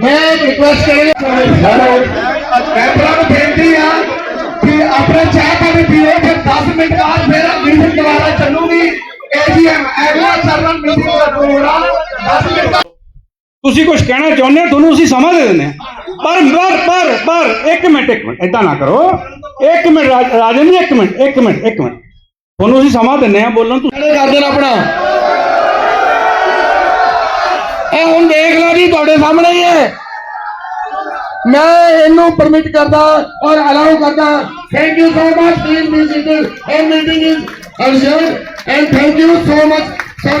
ਮੈਂ ਰਿਕੁਐਸਟ ਕਰਾਂਗਾ ਕੈਮਰਾ ਨੂੰ ਬੇਨਤੀ ਆ ਕਿ ਆਪਣੇ ਚਾਹ ਪਾਣੀ ਪੀਓ ਫਿਰ 10 ਮਿੰਟ ਬਾਅਦ ਫਿਰ ਮੀਟਿੰਗ ਦੁਬਾਰਾ ਚੱਲੂਗੀ। ਏਜੀਐਮ ਅਗਲਾ ਸਰਵਨ ਮੀਟਿੰਗ ਦਾ ਪ੍ਰੋਗਰਾਮ 10 ਮਿੰਟ ਤੁਸੀਂ ਕੁਝ ਕਹਿਣਾ ਚਾਹੁੰਦੇ ਹੋ ਤੁਹਾਨੂੰ ਅਸੀਂ ਸਮਾਂ ਦੇ ਦਿੰਦੇ ਹਾਂ। ਪਰ ਪਰ ਪਰ ਪਰ ਇੱਕ ਮਿੰਟ ਇੱਕ ਮਿੰਟ ਏਦਾਂ ਨਾ ਕਰੋ। ਇੱਕ ਮਿੰਟ ਰਾਜ- ਰਾਜਨ ਜੀ ਇੱਕ ਮਿੰਟ ਇੱਕ ਮਿੰਟ ਇੱਕ ਮਿੰਟ। ਤੁਹਾਨੂੰ ਅਸੀਂ ਸਮਾਂ ਦਿੰਦੇ ਹਾਂ ਬੋਲਣ ਤੋਂ। ਕਰ ਦੇਣਾ ਆਪਣਾ। ਇਹ ਹੁਣ ਦੇਖ ਲਓ ਜੀ, ਤੁਹਾਡੇ ਸਾਹਮਣੇ ਹੀ ਹੈ। ਮੈਂ ਇਹਨੂੰ ਪਰਮਿਟ ਕਰਦਾ ਔਰ ਅਲਾਉ ਕਰਦਾ। Thank you so much please music and meeting is urgent and thank you so much sir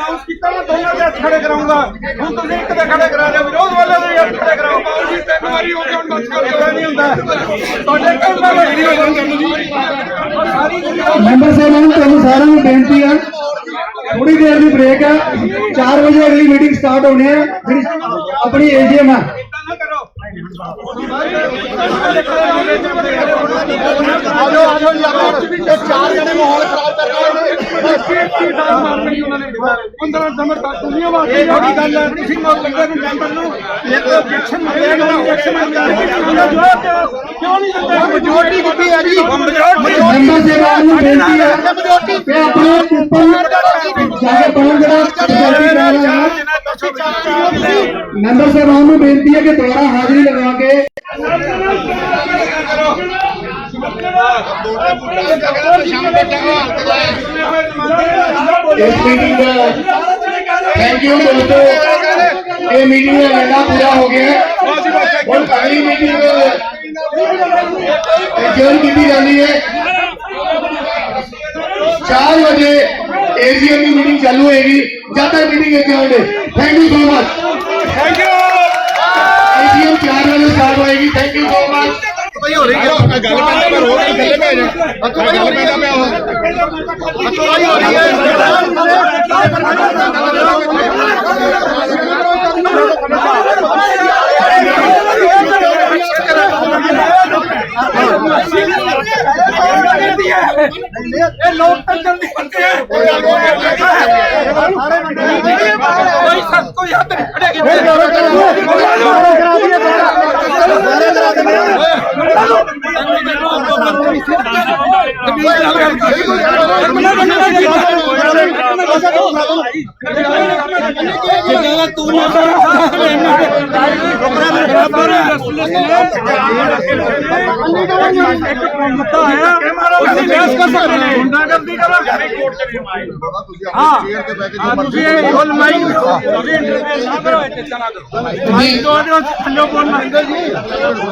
announce ਕੀਤਾ, ਮੈਂ ਦੋਨਾਂ ਦੇ ਹੱਥ ਖੜੇ ਕਰਾਉਂਗਾ। ਹੁਣ ਤੁਸੀਂ ਇੱਕ ਦੇ ਖੜੇ ਕਰਾ ਦਿਓ, ਵਿਰੋਧ ਵਾਲੇ ਦੇ ਹੱਥ ਖੜੇ ਕਰਾਉਂਗਾ ਜੀ ਤਿੰਨ ਵਾਰੀ ਹੋ ਗਿਆ ਹੁਣ ਬਸ ਕਰ ਦਿਓ ਨਹੀਂ ਹੁੰਦਾ। ਤੁਹਾਡੇ ਕੰਮ ਦਾ ਵੱਡੀ ਹੋ ਜਾਂਦੀ ਸਾਰੀ ਦੁਨੀਆ ਮੈਂਬਰ ਸਾਹਿਬਾਨ ਤੁਹਾਨੂੰ ਸਾਰਿਆਂ ਨੂੰ ਬੇਨਤੀ ਹੈ ਥੋੜੀ ਦੇਰ ਦੀ ਬ੍ਰੇਕ ਹੈ 4 ਵਜੇ ਅਗਲੀ ਮੀਟਿੰਗ ਸਟਾਰਟ ਹੋਣੀ ਹੈ ਜਿਹੜੀ ਆਪਣੀ ਏਜੀਐਮ ਹੈ ਆਜੋ ਆਜੋ ਜੀ ਆਪਾਂ ਚਾਰ ਜਣੇ ਮਾਹੌਲ ਖਰਾਬ ਕਰਕੇ ਮਾਰਨੀ ਉਹਨਾਂ ਨੇ। 15 ਨੰਬਰ ਤੱਕ ਦੁਨੀਆ ਵਾਸਤੇ ਇਹ ਥੋੜੀ ਗੱਲ ਹੈ ਤੁਸੀਂ ਮੌਤ ਲੱਗੇ ਨੂੰ। ਮੈਂਬਰ ਨੂੰ ਇੱਕ objection ਮੰਗਿਆ ਨਾ objection ਮੰਗਿਆ ਕਿਉਂ ਨਹੀਂ ਦਿੰਦੇ ਮੈਜੋਰਟੀ ਕਿੱਥੇ ਹੈ ਜੀ ਮੈਜੋਰਟੀ ਮੈਂਬਰ ਸਾਹਿਬਾਨ ਨੂੰ। ਬੇਨਤੀ ਹੈ ਕਿ ਆਪਣੇ ਉੱਪਰ ਮੈਂਬਰ ਸਾਹਿਬਾਨ ਨੂੰ ਬੇਨਤੀ ਹੈ ਕਿ ਦੁਬਾਰਾ ਹਾਜ਼ਰੀ ਲਗਾ ਕੇ ਇਸ ਮੀਟਿੰਗ ਦਾ ਥੈਂਕ ਯੂ ਦੋਸਤੋ ਇਹ ਮੀਟਿੰਗ ਦਾ ਵੇਲਾ ਪੂਰਾ ਹੋ ਗਿਆ ਹੈ। ਹੁਣ ਅਗਲੀ ਮੀਟਿੰਗ ਜੋਨ ਕੀਤੀ ਜਾਂਦੀ ਹੈ 4 ਵਜੇ ਏਜੀਐਮ ਦੀ ਮੀਟਿੰਗ ਚਾਲੂ ਹੋਏਗੀ ਜਦ ਤੱਕ ਮੀਟਿੰਗ ਇੱਥੇ ਆਉਂਦੇ thank you so much thank CM प्यार वाले साथ होएगी। थैंक यू सो मच भाई हो रही है? गल पे पर हो गल पे है अच्छा भाई गल पे पे हो अच्छा भाई हो रही है? लोकतंत्र नहीं बनते हैं कोई सबको याद नहीं पड़ेगा ਹੱਥ ਨਹੀਂ ਖੜੇਗੀ ਮੁੱਦਾ ਆਇਆ ਤੁਸੀਂ ਬਹਿਸ ਕਰ ਸਕਦੇ ਨੇ ਗੁੰਡਾਗਰਦੀ ਕਰੋ ਕੋਰਟ ਚ ਨਹੀਂ ਹਾਂ। ਤੁਸੀਂ ਇਹ ਫੁੱਲ ਮਾਈਕ ਤੁਸੀਂ ਇੰਟਰਵਿਊ ਨਾ ਕਰੋ ਇੱਥੇ ਚਲਾ ਕਰੋ ਦੋ ਦਿਓ ਥੱਲੇ ਬੋਲ ਮੰਗਦੇ ਜੀ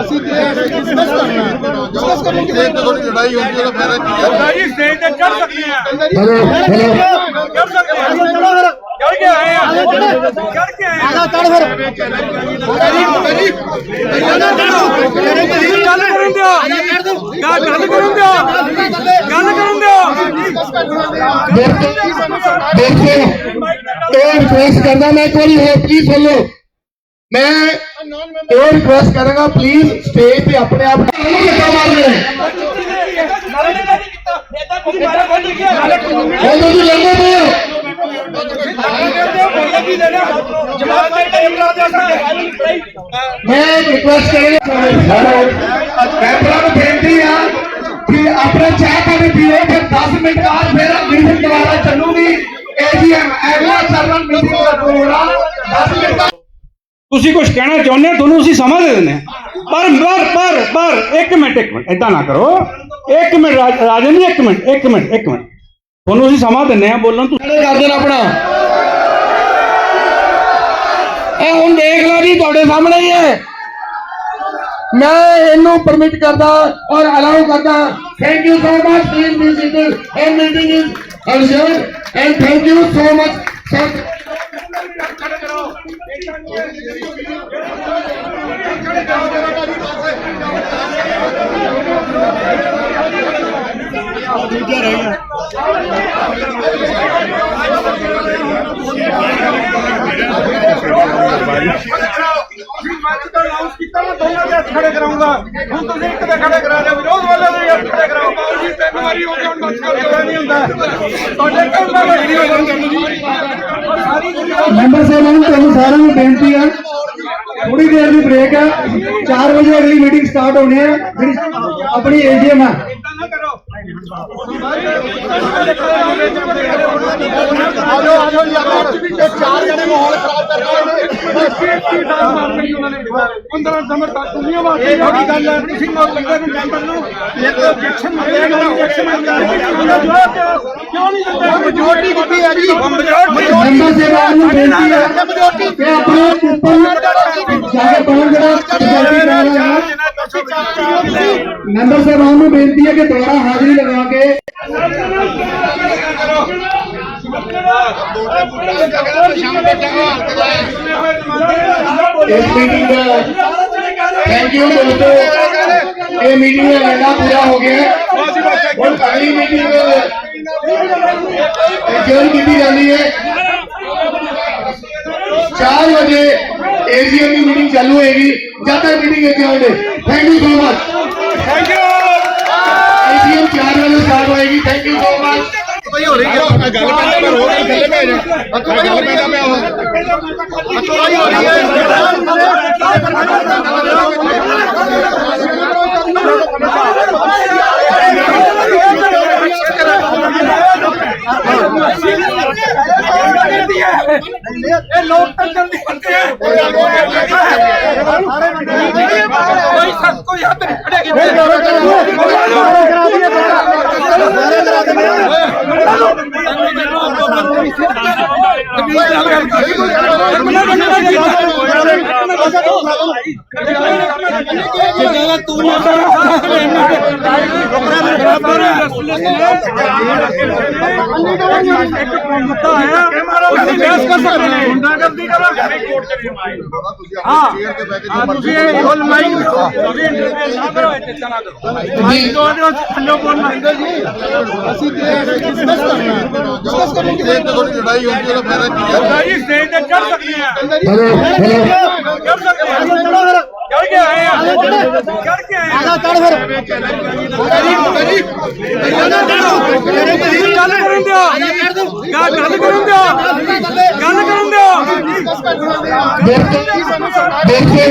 ਅਸੀਂ ਡਿਸਕਸ ਕਰਨਾ ਡਿਸਕਸ ਕਰਨ ਦੀ ਥੋੜੀ ਲੜਾਈ ਹੁੰਦੀ ਹੈ ਤਾਂ ਫਾਇਦਾ ਕੀ ਹੈ? ਉਹਦਾ ਜੀ ਸਟੇਜ ਤੇ ਚੜ ਸਕਦੇ ਆ। ਹੈਲੋ ਹੈਲੋ ਚੜ ਸਕਦੇ ਆ। ਚੜ ਕੇ ਆਏ ਆ। ਚੜ ਕੇ ਆਏ ਆ। ਚੜ ਫਿਰ। ਗੱਲ ਕਰਨ ਦਿਓ। ਗੱਲ ਗੱਲ ਕਰਨ ਦਿਓ। ਗੱਲ ਕਰਨ ਦਿਓ दोस्तों तो रिक्वेस्ट करना मैं कोई है प्लीज़ बोलो मैं तो रिक्वेस्ट करेगा प्लीज़ स्टेज पे अपने आप मैं रिक्वेस्ट करेंगे ਤੁਸੀਂ ਕੁਝ ਕਹਿਣਾ ਚਾਹੁੰਦੇ ਹੋ, ਤੁਹਾਨੂੰ ਅਸੀਂ ਸਮਾਂ ਦੇ ਦਿੰਦੇ ਪਰ ਪਰ ਪਰ ਪਰ, ਇੱਕ ਮਿੰਟ ਇੱਕ ਮਿੰਟ, ਏਦਾਂ ਨਾ ਕਰੋ। ਇੱਕ ਮਿੰਟ ਰਾਜਨ ਜੀ, ਇੱਕ ਮਿੰਟ ਇੱਕ ਮਿੰਟ ਇੱਕ ਮਿੰਟ। ਤੁਹਾਨੂੰ ਅਸੀਂ ਸਮਾਂ ਦਿੰਦੇ ਹਾਂ ਬੋਲਣ ਤੋਂ। ਕਰ ਦੇਣਾ ਆਪਣਾ। ਇਹ ਹੁਣ ਦੇਖ ਲਓ ਜੀ, ਤੁਹਾਡੇ ਸਾਹਮਣੇ ਹੀ ਹੈ। ਮੈਂ ਇਹਨੂੰ ਪਰਮਿਟ ਕਰਦਾ ਔਰ ਅਲਾਉ ਕਰਦਾ। Thank you so much please music and meeting is urgent and thank you so much sir ਖੜੇ ਤੁਸੀਂ ਮੈਚ ਦਾ ਅਨਾਉਂਸ ਕੀਤਾ ਮੈਂ ਦੋਨਾਂ ਦੇ ਹੱਥ ਖੜੇ ਕਰਾਉਂਗਾ ਹੁਣ ਤੁਸੀਂ ਇੱਕ ਦੇ ਖੜੇ ਕਰਾ ਦਿਓ ਵਿਰੋਧ ਵਾਲੇ ਦੇ ਹੱਥ ਖੜੇ ਕਰਾਓ ਬਾਬੂ ਜੀ ਤਿੰਨ ਵਾਰੀ ਹੋ ਗਏ ਹੁੰਦਾ ਤੁਹਾਡੇ ਕੰਮ ਦਾ ਮੈਂਬਰ ਸਾਹਿਬਾਂ ਨੂੰ ਤੁਹਾਨੂੰ ਸਾਰਿਆਂ ਨੂੰ ਬੇਨਤੀ ਹੈ ਥੋੜੀ ਦੇਰ ਦੀ ਬ੍ਰੇਕ ਹੈ 4 ਵਜੇ ਅਗਲੀ ਮੀਟਿੰਗ ਸਟਾਰਟ ਹੋਣੀ ਹੈ ਜਿਹੜੀ ਆਪਣੀ ਏਜੀਐਮ ਹੈ ਆਜੋ ਆਜੋ ਯਾਰ ਚਾਰ ਜਣੇ ਮਾਹੌਲ ਖਰਾਬ ਕਰ ਰਹੇ ਨੇ ਕੀ ਦਾਲ ਉਹਨਾਂ ਨੇ 15 ਨੰਬਰ ਤੱਕ ਦੁਨੀਆ ਵਾਸਤੇ ਥੋੜੀ ਗੱਲ ਹੈ ਤੁਸੀਂ ਨਾਲ ਲੱਗੇ ਨੂੰ ਜੰਟਰ ਨੂੰ ਇਹ objection ਮੰਗਿਆ ਨਾ objection ਮੰਗਿਆ ਕਿਉਂ ਨਹੀਂ ਦਿੰਦੇ ਮੈਜੋਰਟੀ ਕਿੱਥੇ ਹੈ ਜੀ ਮੈਜੋਰਟੀ ਮੈਂਬਰ ਸਾਹਿਬਾਨ ਨੂੰ ਬੇਨਤੀ ਹੈ ਕਿ ਆਪਣੇ ਉੱਪਰ ਜਾ ਕੇ ਜਿਹੜਾ ਮੈਂਬਰ ਸਾਹਿਬਾਨ ਨੂੰ ਬੇਨਤੀ ਹੈ ਕਿ ਦੁਬਾਰਾ ਹਾਜ਼ਰੀ ਲਗਾ ਕੇ ਇਸ ਮੀਟਿੰਗ ਦਾ ਥੈਂਕ ਯੂ ਦੋਸਤੋ ਇਹ ਮੀਟਿੰਗ ਦਾ ਵੇਲਾ ਪੂਰਾ ਹੋ ਗਿਆ ਹੈ। ਹੁਣ ਅਗਲੀ ਮੀਟਿੰਗ ਜੋਇਨ ਕੀਤੀ ਜਾਣੀ ਹੈ 4 ਵਜੇ ਏਜੀਐਮ ਦੀ ਮੀਟਿੰਗ ਚਾਲੂ ਹੋਏਗੀ ਜਦ ਤੱਕ ਮੀਟਿੰਗ ਇੱਥੇ ਆਉਂਦੇ thank you so much thank you AGM 4 ਵਜੇ ਸਟਾਰਟ ਹੋਏਗੀ ਥੈਂਕ ਯੂ ਸੋ ਮਚ ਭਾਈ ਹੋ ਰਹੀ ਹੈ ਗੱਲ ਪੈਂਦਾ ਮੈਂ ਰੋਜ਼ ਥੱਲੇ ਪੈ ਜਾ ਅੱਤੋਂ ਭਾਈ ਹੋ ਰਹੀ ਹੈ ਅੱਤੋਂ ਭਾਈ ਹੋ ਰਹੀ ਹੈ ਇਹ ਲੋਕਤੰਤਰ ਦੀ ਬੰਦੇ ਹੈ ਇੱਕ ਮੁੱਦਾ ਆਇਆ ਅਸੀਂ ਬਹਿਸ ਕਰ ਸਕਦੇ ਨੇ ਗੁੰਡਾਗਰਦੀ ਕਰੋ ਕੋਰਟ ਚ ਨਹੀਂ ਮਾਈ ਹਾਂ ਚੇਅਰ ਤੇ ਬਹਿ ਕੇ ਹਾਂ ਤੁਸੀਂ ਇਹ ਫੁੱਲ ਮਾਈਕ ਤੁਸੀਂ ਇੰਟਰਵਿਊ ਨਾ ਕਰੋ ਇੱਥੇ ਚਲਾ ਕਰੋ ਮਾਈਕ ਦੋ ਦਿਓ ਥੱਲੇ ਬੋਲ ਮੰਗਦੇ ਜੀ ਅਸੀਂ ਡਿਸਕਸ ਕਰਨਾ ਡਿਸਕਸ ਕਰਨੀ ਤੇ ਥੋੜੀ ਲੜਾਈ ਹੁੰਦੀ ਉਹਦਾ ਫਾਇਦਾ ਕੀ ਹੈ ਜੀ ਸਟੇਜ ਤੇ ਚੜ ਸਕਦੇ ਆ ਹੈਲੋ ਹੈਲੋ ਚੜ ਸਕਦੇ ਆ ਚੜ ਕੇ ਆਏ ਆ ਚੜ ਕੇ ਆ ਚੜ ਫਿਰ। ਗੱਲ ਕਰਨ ਦਿਓ ਗੱਲ ਗੱਲ ਕਰਨ ਦਿਓ ਗੱਲ ਕਰਨ ਦਿਓ ਦੇਖੋ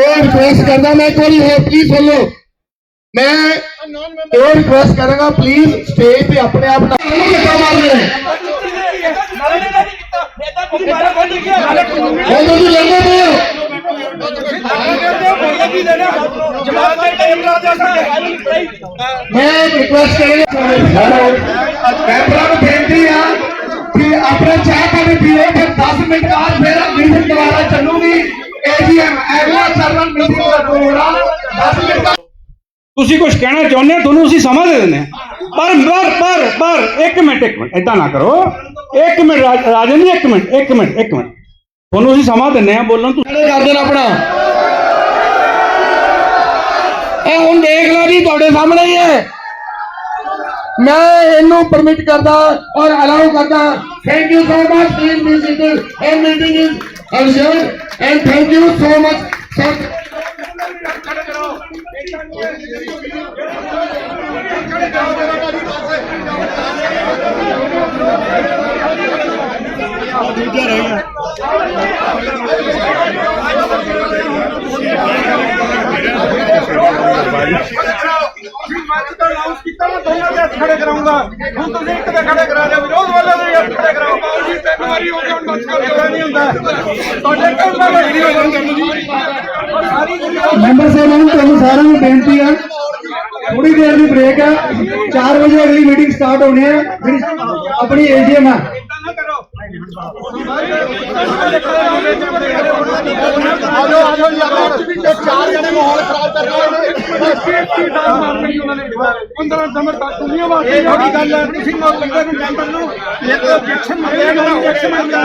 ਇਹ ਰਿਕੁਐਸਟ ਕਰਦਾ ਮੈਂ ਕੋਈ ਹੋਰ ਪਲੀਜ਼ ਸੁਣ। ਲਓ ਮੈਂ ਇਹ ਰਿਕੁਐਸਟ ਕਰਾਂਗਾ ਪਲੀਜ਼ ਸਟੇਜ ਤੇ ਆਪਣੇ ਆਪ ਨਾ ਕਿੱਦਾਂ ਮਾਰ ਰਹੇ ਹੁਣ ਤੁਸੀਂ ਲੈਂਦੇ ਪਏ ਹੋ। ਮੈਂ ਰਿਕੁਐਸਟ ਕਰਾਂਗਾ ਹੈਲੋ ਮੈਂਬਰਾਂ ਨੂੰ ਬੇਨਤੀ ਆ ਕਿ ਆਪਣੇ ਚਾਹ ਪਾਣੀ ਪੀਓ, ਫਿਰ 10 ਮਿੰਟ ਬਾਅਦ ਫਿਰ ਮੀਟਿੰਗ ਦੁਬਾਰਾ ਚੱਲੂਗੀ। ਏਜੀਐਮ ਅਗਲਾ ਸਰਵਨ ਮੀਟਿੰਗ ਦਾ ਪ੍ਰੋਗਰਾਮ 10 ਮਿੰਟ ਤੁਸੀਂ ਕੁਝ ਕਹਿਣਾ ਚਾਹੁੰਦੇ ਹੋ? ਤੁਹਾਨੂੰ ਅਸੀਂ ਸਮਾਂ ਦੇ ਦਿੰਦੇ ਹਾਂ। ਪਰ ਪਰ ਪਰ ਪਰ, ਇੱਕ ਮਿੰਟ ਇੱਕ ਮਿੰਟ, ਏਦਾਂ ਨਾ ਕਰੋ। ਇੱਕ ਮਿੰਟ, ਰਾਜ- ਰਾਜਨ ਜੀ ਇੱਕ ਮਿੰਟ ਇੱਕ ਮਿੰਟ ਇੱਕ ਮਿੰਟ। ਤੁਹਾਨੂੰ ਅਸੀਂ ਸਮਾਂ ਦਿੰਦੇ ਹਾਂ ਬੋਲਣ ਤੋਂ। ਕਰ ਦੇਣਾ ਆਪਣਾ। ਇਹ ਹੁਣ ਦੇਖ ਲਓ ਜੀ ਤੁਹਾਡੇ ਸਾਹਮਣੇ ਹੀ ਹੈ। ਮੈਂ ਇਹਨੂੰ ਪਰਮਿਟ ਕਰਦਾ ਔਰ ਅਲਾਉ ਕਰਦਾ। Thank you so much please meeting ਇਹ meeting is adjourned and thank you so much sir ਤੁਸੀਂ ਮੈਚ ਦਾ ਅਨਾਉਂਸ ਕੀਤਾ ਮੈਂ ਦੋਨਾਂ ਦੇ ਹੱਥ ਖੜੇ ਕਰਾਉਂਗਾ ਹੁਣ ਤੁਸੀਂ ਇੱਕ ਦੇ ਖੜੇ ਕਰਾ ਦਿਓ ਵਿਰੋਧ ਵਾਲੇ ਦੇ ਹੱਥ ਖੜੇ ਕਰਾਓ। ਬਾਬੂ ਜੀ ਤਿੰਨ ਵਾਰੀ ਹੋ ਗਏ ਹੁਣ ਬਸ ਕਰ ਦਿਓ ਨਹੀਂ ਹੁੰਦਾ। ਤੁਹਾਡੇ ਕੰਮ ਦਾ। ਵੀਡੀਓ ਸਾਰੀ ਦੁਨੀਆ ਮੈਂਬਰ ਸਾਹਿਬਾਨ ਨੂੰ ਤੁਹਾਨੂੰ ਸਾਰਿਆਂ ਨੂੰ ਬੇਨਤੀ ਹੈ ਥੋੜੀ ਦੇਰ ਦੀ ਬ੍ਰੇਕ ਹੈ 4 ਵਜੇ ਅਗਲੀ ਮੀਟਿੰਗ ਸਟਾਰਟ ਹੋਣੀ ਹੈ ਜਿਹੜੀ ਆਪਣੀ ਏਜੀਐਮ ਹੈ ਆਜੋ ਆਜੋ ਯਾਰ ਚਾਰ ਜਣੇ ਮਾਹੌਲ ਖਰਾਬ ਕਰ ਰਹੇ ਨੇ ਸੇਫਟੀ ਦਾ ਮਾਰਨੀ ਉਹਨਾਂ ਨੇ 15 ਨੰਬਰ ਤੱਕ ਦੁਨੀਆ ਵਾਸਤੇ ਇਹ ਗੱਲ ਹੈ ਤੁਸੀਂ ਨਾਲ ਲੱਗੇ ਨੂੰ ਜੰਟਰ ਨੂੰ ਇੱਕ ਇੰਜੈਕਸ਼ਨ ਮੰਗਿਆ ਨਾ ਇੰਜੈਕਸ਼ਨ ਮੰਗਿਆ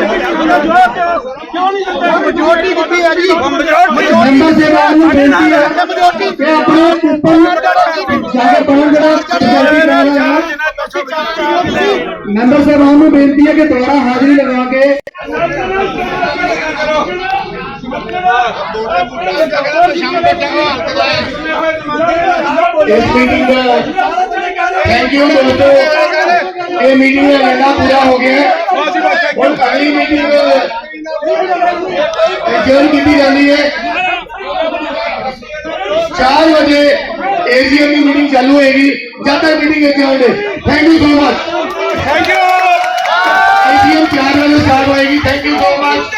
ਕਿਉਂ ਨਹੀਂ ਦਿੰਦੇ ਮੈਜੋਰਟੀ ਕਿੱਥੇ ਹੈ ਜੀ ਨੰਬਰ ਸੇਵਾਨ ਨੂੰ ਬੇਨਤੀ ਹੈ ਕਿ ਆਪਣੇ ਉੱਪਰ ਜਾ ਕੇ ਜਿਹੜਾ ਸੈਲਫੀ ਕਰਾ ਰਿਹਾ ਹੈ ਨੰਬਰ ਸੇਵਾਨ ਨੂੰ ਬੇਨਤੀ ਹੈ ਕਿ ਦੁਬਾਰਾ ਹਾਜ਼ਰੀ ਲਗਾ ਕੇ ਇਸ ਮੀਟਿੰਗ ਦਾ ਥੈਂਕ ਯੂ ਦੋਸਤੋ ਇਹ ਮੀਟਿੰਗ ਦਾ ਵੇਲਾ ਪੂਰਾ ਹੋ ਗਿਆ ਹੈ। ਹੁਣ ਅਗਲੀ ਮੀਟਿੰਗ ਜੋਨ ਕੀਤੀ ਜਾਂਦੀ ਹੈ 4 ਵਜੇ ਏਜੀਐਮ ਦੀ ਮੀਟਿੰਗ ਚਾਲੂ शानदार मीटिंग है जीवन thank you so much thank you ATM चार बजे स्टार्ट होएगी थैंक यू सो मच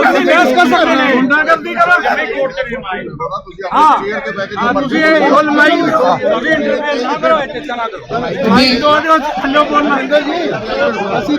ਅਸੀਂ ਬਹਿਸ ਕਰ ਸਕਦੇ ਹਾਂ ਗੁੰਡਾਗਰਦੀ ਕਰਾਂਗੇ ਕੋਰਟ ਚ ਵੀ ਹਾਂ ਤੁਸੀਂ ਇਹ ਫੁੱਲ ਮਾਈਕ ਤੁਸੀਂ ਇੰਟਰਵਿਊ ਨਾ ਕਰੋ ਇੱਥੇ ਚਲਾ ਕਰੋ ਮਾਈਕ ਤੋਂ ਥੱਲੇ ਬੋਲਣਾ ਜੀ ਅਸੀਂ